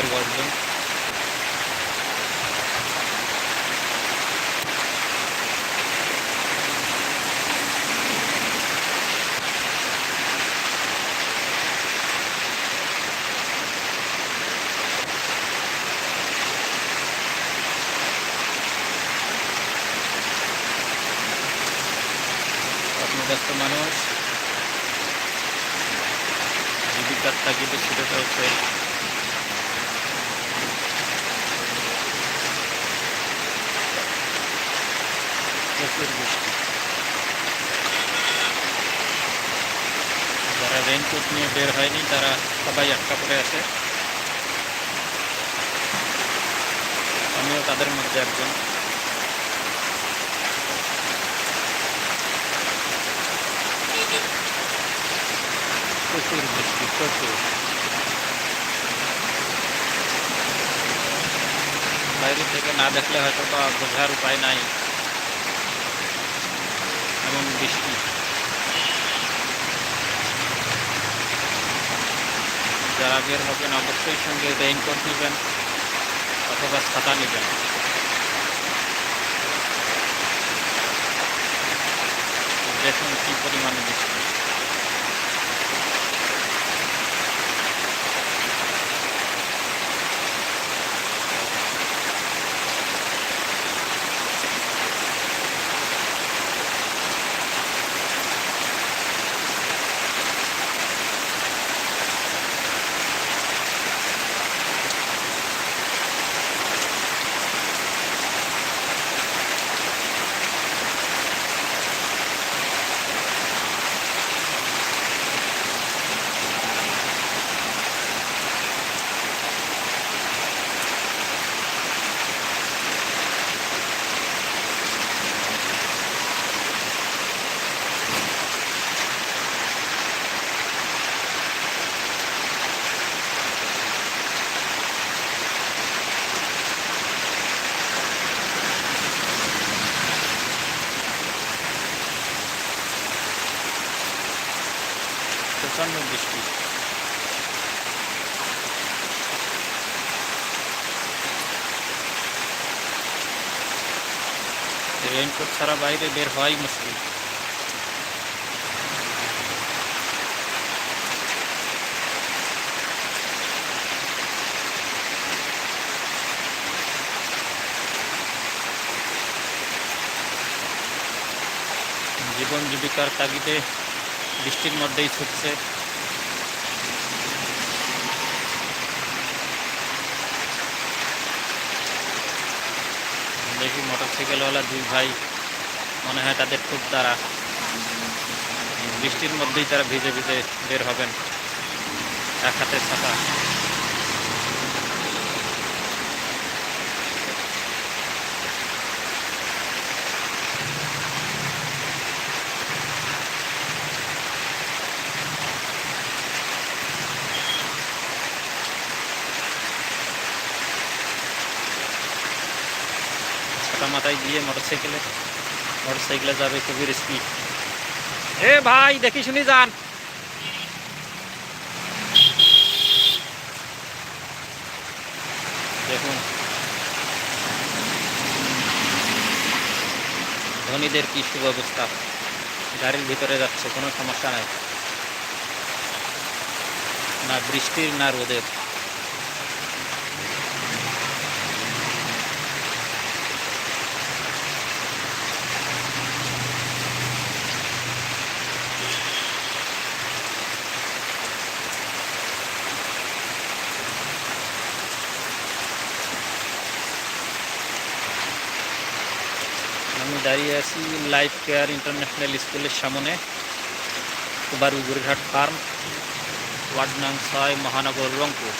মেঘের গর্জন সবাই আটকা পড়ে আছে আমিও তাদের মধ্যে একজন প্রচুর বৃষ্টি প্রচুর বাইরে থেকে না দেখলে হয়তো বা বোঝার উপায় নাই এমন বৃষ্টি যারা বের হবেন অবশ্যই সঙ্গে রেইনকোট নেবেন অথবা ছাতা নেবেন। দেখুন কি পরিমাণে বৃষ্টি প্রচণ্ড বৃষ্টি রেইনকোট ছাড়া বাইরে বের হওয়াই মুশকিল জীবন জীবিকার তাগিদে বৃষ্টির মধ্যেই ছুটছে দেখি মোটরসাইকেলওয়ালা দুই ভাই মনে হয় তাদের খুব তারা বৃষ্টির মধ্যেই তারা ভিজে ভিজে বের হবেন। এক হাতে ছাতা। মাথায় দিয়ে মোটরসাইকেলে মোটরসাইকেলে যাবে খুবই রিস্কি এ ভাই, দেখি শুনি যান। দেখুন। ধনীদের কি সুব্যবস্থা? গাড়ির ভিতরে যাচ্ছে, কোনো সমস্যা নাই। না বৃষ্টির, না রোদের আমি দাঁড়িয়ে আছি লাইফ কেয়ার ইন্টারন্যাশনাল স্কুলের সামনে কুবারু ফার্ম, ওয়ার্ড নং ছয়, মহানগর রংপুর।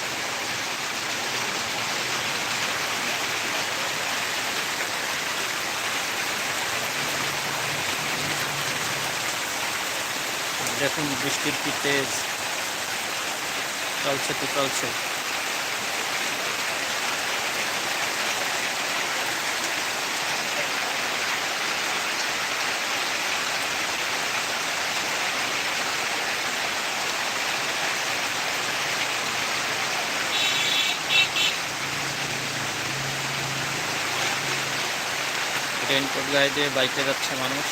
দেখুন, বৃষ্টির কি তেজ চলছে তো চলছে রেনকোট দিয়ে বাইকে যাচ্ছে মানুষ।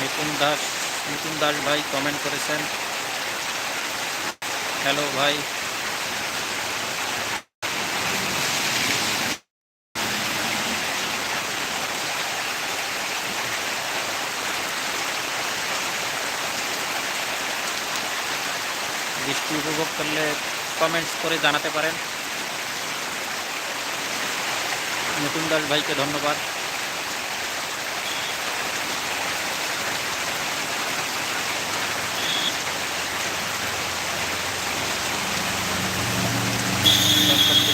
মিথুন দাস মিথুন দাস ভাই কমেন্ট করেছেন। হ্যালো ভাই বৃষ্টি উপভোগ করলে কমেন্টস করে জানাতে পারেন। নতুন দাস ভাইকে ধন্যবাদ।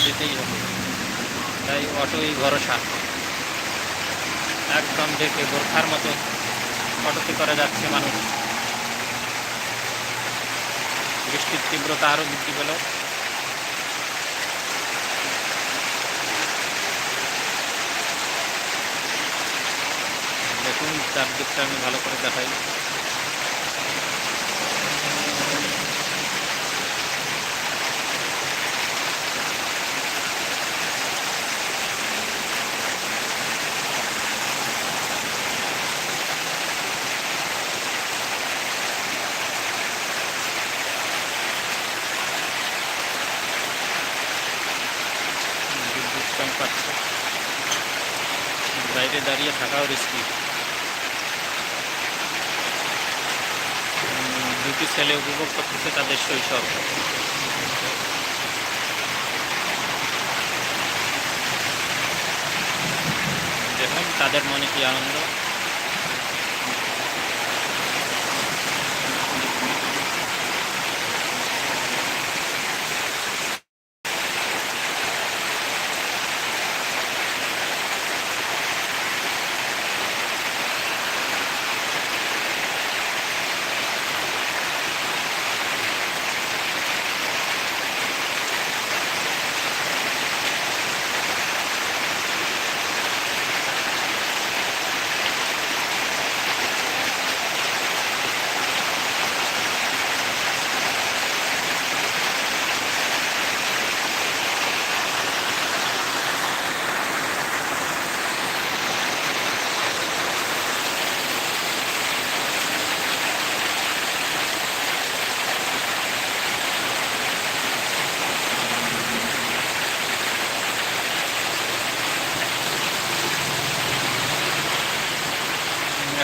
যেতেই হবে। তাই অটোই ভরসা। একদম দেখে বোরখার মতো অটোতে করা যাচ্ছে মানুষ। বৃষ্টির তীব্রতা আরও বৃদ্ধি পেল। দেখুন চারদিকটা আমি ভালো করে দেখাই। বাইরে দাঁড়িয়ে থাকাও রিস্কি দুটি ছেলে উপভোগ করতেছে তাদের শৈশব। দেখুন তাদের মনে কি আনন্দ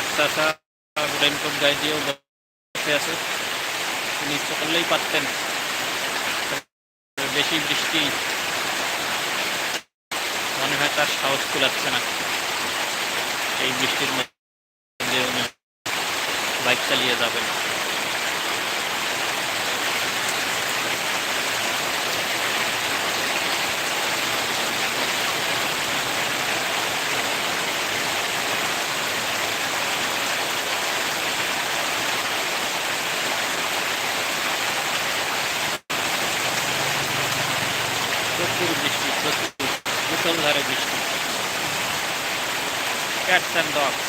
একটা চাষা গায়ে আছে। তিনি ইচ্ছে করলেই পারতেন। বেশি বৃষ্টি মনে হয় তার সাহস কুলাচ্ছে না। এই বৃষ্টির মধ্যে উনি বাইক চালিয়ে যাবেন প্রচুর বৃষ্টি প্রচুর মুসলধারে বৃষ্টি ক্যাটস অ্যান্ড ডগস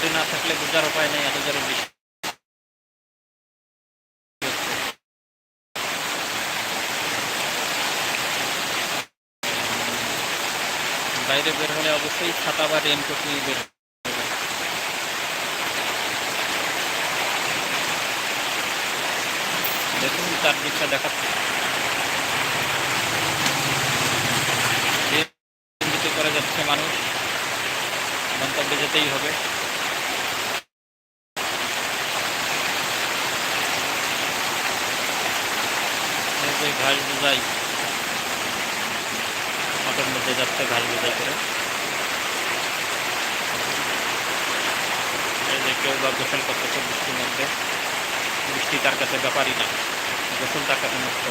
বাইরে না থাকলে বোঝার উপায় নেই, এত জোরে বৃষ্টি বাইরে বের হলে অবশ্যই ছাতা বা রেনকোট নিয়ে বের। দেখুন চারদিকটা দেখাচ্ছে দিকে করে যাচ্ছে মানুষ, গন্তব্যে যেতেই হবে এই যে মাঠের মধ্যে যাচ্ছে ঘাস বোঝাই করে। যে কেউ বা গোসল করতেছে বৃষ্টির মধ্যে। বৃষ্টি তার কাছে ব্যাপারই না। গোসল তার কাছে মুক্ত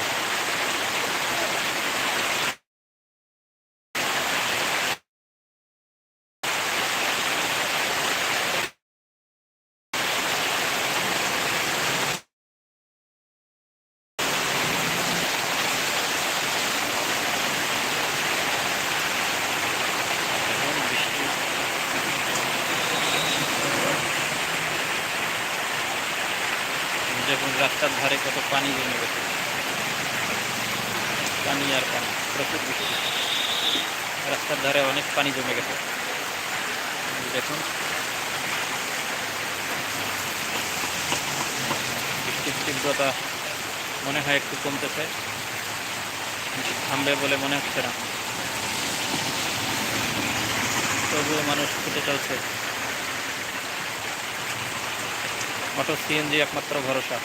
দেখুন রাস্তার ধারে কত পানি জমে গেছে পানি আর পানি প্রচুর বৃষ্টি রাস্তার ধারে অনেক পানি জমে গেছে। দেখুন। বৃষ্টির তীব্রতা মনে হয় একটু কমতেছে। থামবে বলে মনে হচ্ছে না। তবুও মানুষ ছুটে চলছে। অটো, সিএনজি একমাত্র ভরসা।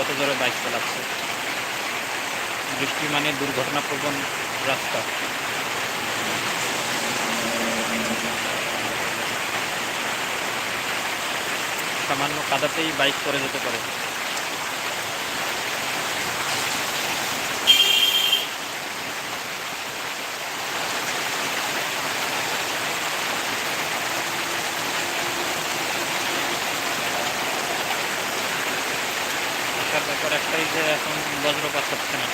কত জোরে বাইক চালাচ্ছে? বৃষ্টি মানে দুর্ঘটনাপ্রবণ রাস্তা। সামান্য কাদাতেই বাইক করে যেতে পারে আসার ব্যাপার একটাই যে এখন বজ্রপাত হচ্ছে না।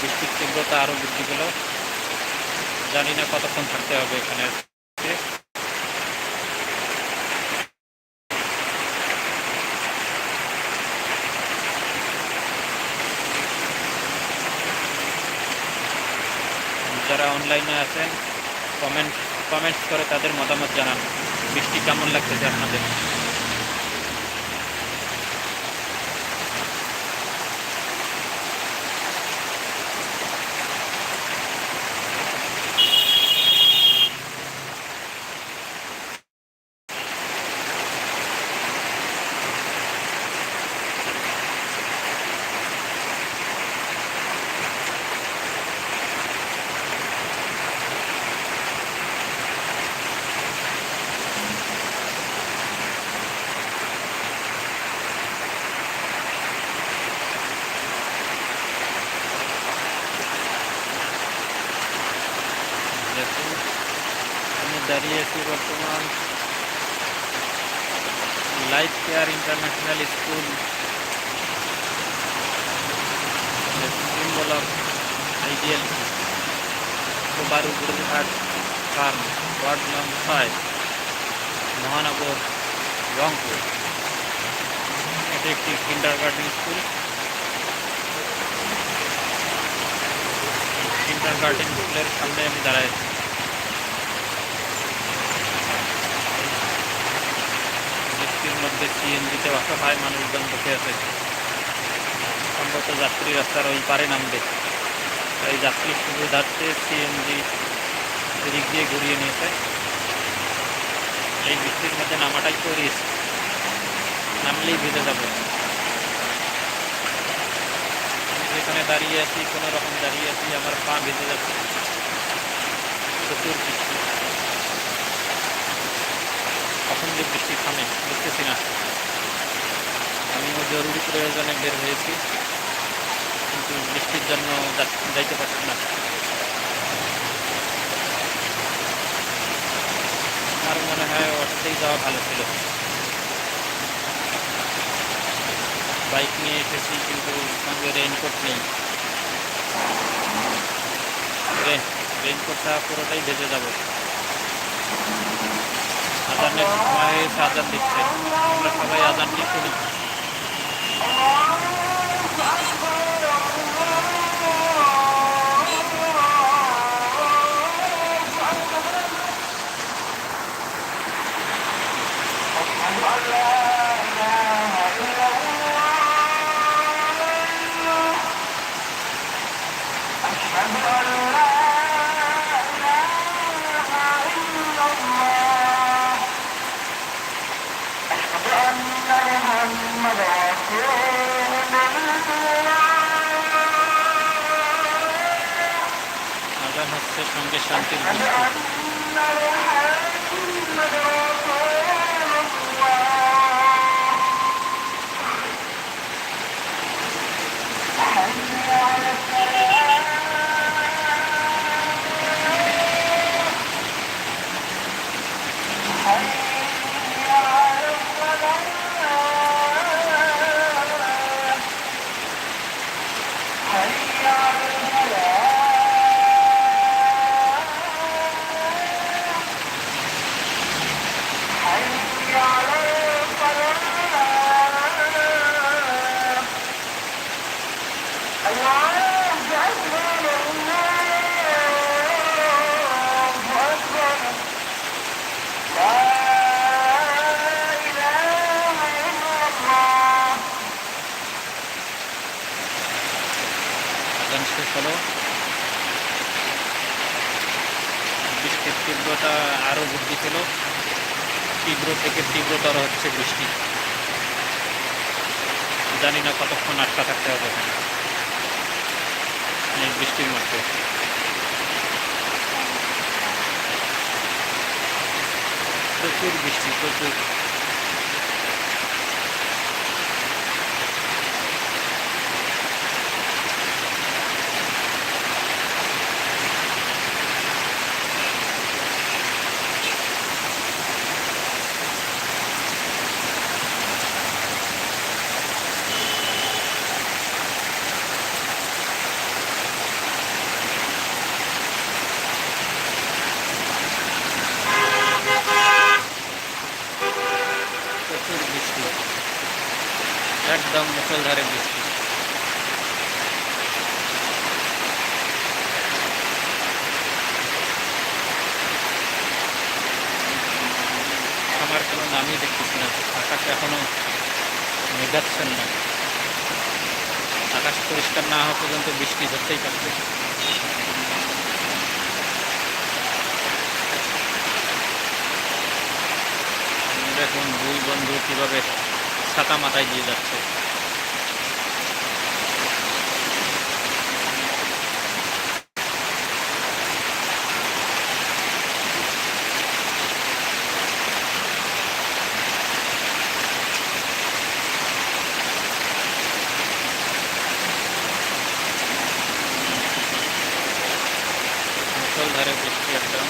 বৃষ্টির তীব্রতা আরও বৃদ্ধি পেল। জানি না কতক্ষণ থাকতে হবে এখানে। যারা অনলাইনে আছেন কমেন্ট কমেন্টস করে তাদের মতামত জানান। বৃষ্টি কেমন লাগতেছে আপনাদের দেখুন আমি দাঁড়িয়ে আছি বর্তমান life care international school symbol of ideal Bahru Gurughat farm ward নং ছয় মহানগর রংপুর এটি একটি kindergarten school kindergarten স্কুলের সামনে আমি দাঁড়াই আছি। বৃষ্টির মধ্যে সিএনজিতে অসহায় মানুষজন বসে আছে। সম্ভবত যাত্রী রাস্তার ওই পারে নামবে। তাই যাত্রীর সুবিধার্থে সিএনজি এদিক দিয়ে ঘুরিয়ে নিয়েছে। এই বৃষ্টির মধ্যে নামাটাই তো রিস্ক নামলেই ভিজে যাবে। আমি যেখানে দাঁড়িয়ে আছি, কোনো রকম দাঁড়িয়ে আছি, আমার পা ভিজে যাচ্ছে। প্রচুর বৃষ্টি। যে বৃষ্টি থামে, বুঝতেছি না। আমিও জরুরি প্রয়োজনে বের হয়েছি, কিন্তু বৃষ্টির জন্য যাইতে পারছি না। আমার মনে হয় অটোতেই যাওয়া ভালো ছিল। বাইক নিয়ে এসেছি, কিন্তু সঙ্গে রেইনকোট নেই। রেইনকোটটা পুরোটাই ভেজে যাব। আজানের সময় হয়েছে আজান দিচ্ছে আমরা সবাই আজানটি শুনি। আজান হচ্ছে সঙ্গে শান্তির তীব্রতা আরও বৃদ্ধি পেল তীব্র থেকে তীব্রতর হচ্ছে বৃষ্টি। জানি না কতক্ষণ আটকা থাকতে হবে এই বৃষ্টির মধ্যে। প্রচুর বৃষ্টি, প্রচুর বৃষ্টি একদম মুসলধারে বৃষ্টি আমার কোনো নামই দেখতেছি না আকাশ এখনও মেঘাচ্ছন্ন না। আকাশ পরিষ্কার না হওয়া পর্যন্ত বৃষ্টি ধরতেই পারবে। দেখুন, দুই বন্ধু কীভাবে ছাতা মাথায় দিয়ে যাচ্ছে। মুসলধারে বৃষ্টি একদম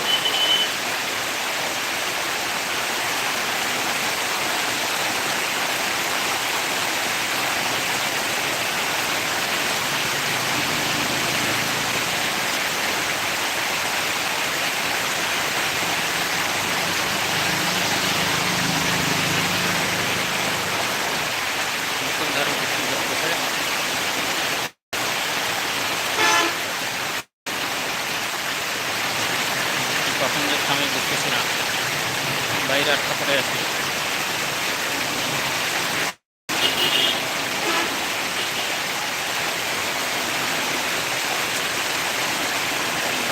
মুসলধারে বৃষ্টি পড়তেছে কখন যে থামে বুঝতেছি না বাইরে আটকা পড়ে আছি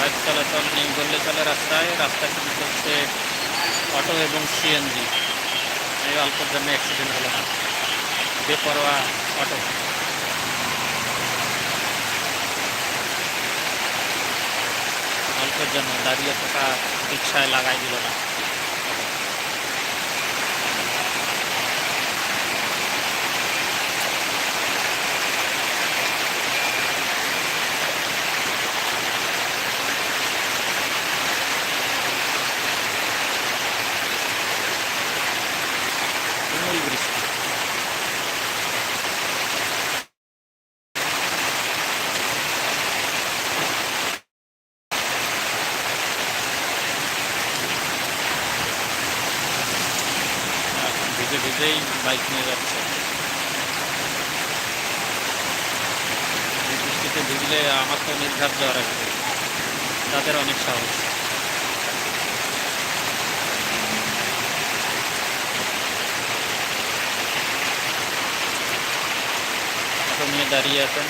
বাইক চলাচল নেই বললে চলে রাস্তায়। রাস্তা শুরু চলছে অটো এবং সিএনজি এই অল্পের জন্য অ্যাক্সিডেন্ট হলো না। বেপরোয়া অটো। অল্পের জন্য দাঁড়িয়ে থাকা রিক্সায় লাগাই দিল না তুমুল বৃষ্টি আর ভিজে ভিজেই বাইক নিয়ে যাচ্ছে। বৃষ্টিতে ভিজলে আমার তো নির্ঘাত জ্বর আসবে তাদের অনেক সাহস। নিয়ে দাঁড়িয়ে আছেন।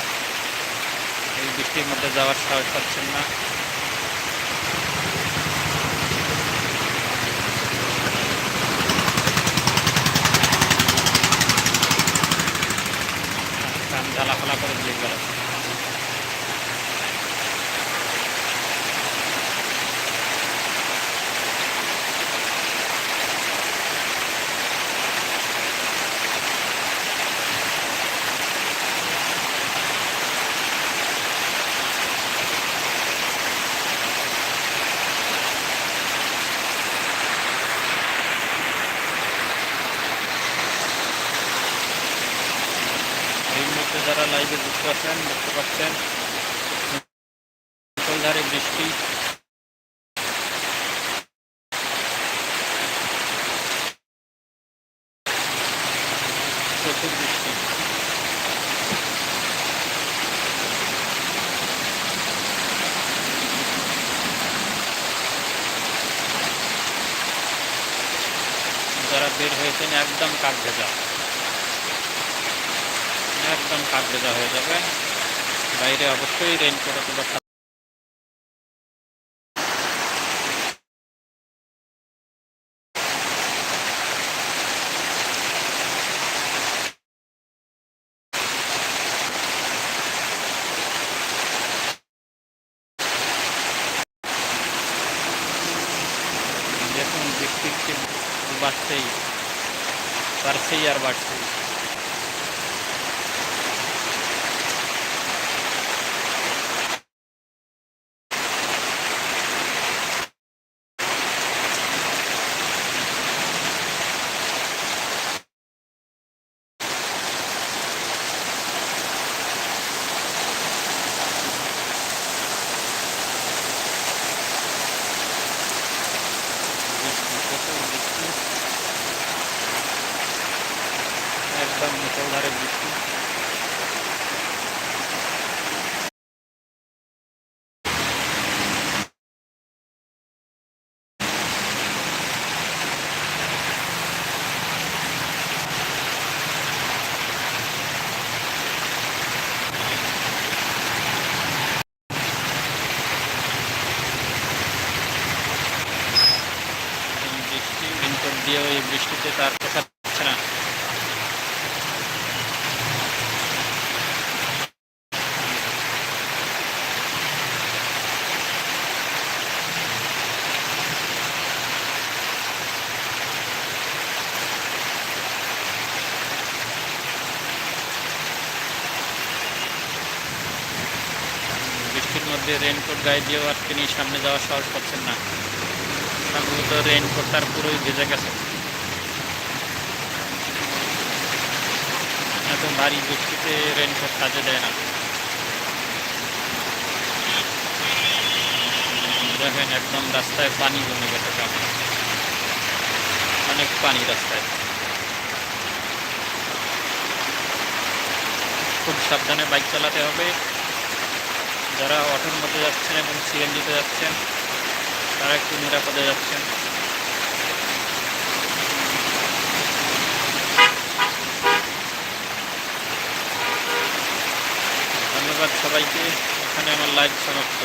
এই বৃষ্টির মধ্যে যাওয়ার সাহস পাচ্ছেন না। কান ঝালাফালা করে দিয়ে গেল এই মুহূর্তে যারা লাইভে যুক্ত আছেন দেখতে পাচ্ছেন মুষলধারে বৃষ্টি প্রচুর বৃষ্টি যারা একদম কাঠ ভেজা। একদম কাঠ ভেজা হয়ে যাবে। বাইরে অবশ্যই রেনকোট অথবা ছাতা দেখুন বৃষ্টির যে বাড়ছেই বাড়ছেই আর বাড়ছেই বৃষ্টি প্রচুর বৃষ্টি একদম মুসলধারে বৃষ্টি এই বৃষ্টি রেনকোট দিয়েও এই তার পোষা যাচ্ছে না। মধ্যে রেনকোট গায়ে দিয়েও আর তিনি সামনে যাওয়া সহজ পাচ্ছেন না। সম্ভবত রেনকোটটার পুরোই ভেজে গেছে। এত ভারী বৃষ্টিতে রেনকোট কাজে দেয় না। দেখেন, একদম রাস্তায় পানি জমে গেছে অনেক পানি রাস্তায়। খুব সাবধানে বাইক চালাতে হবে। যারা অটোর মধ্যে যাচ্ছেন এবং সিএনজিতে যাচ্ছেন, তারা একটু নিরাপদে যাচ্ছেন ধন্যবাদ সবাইকে এখানে আমার লাইভ সমাপ্ত।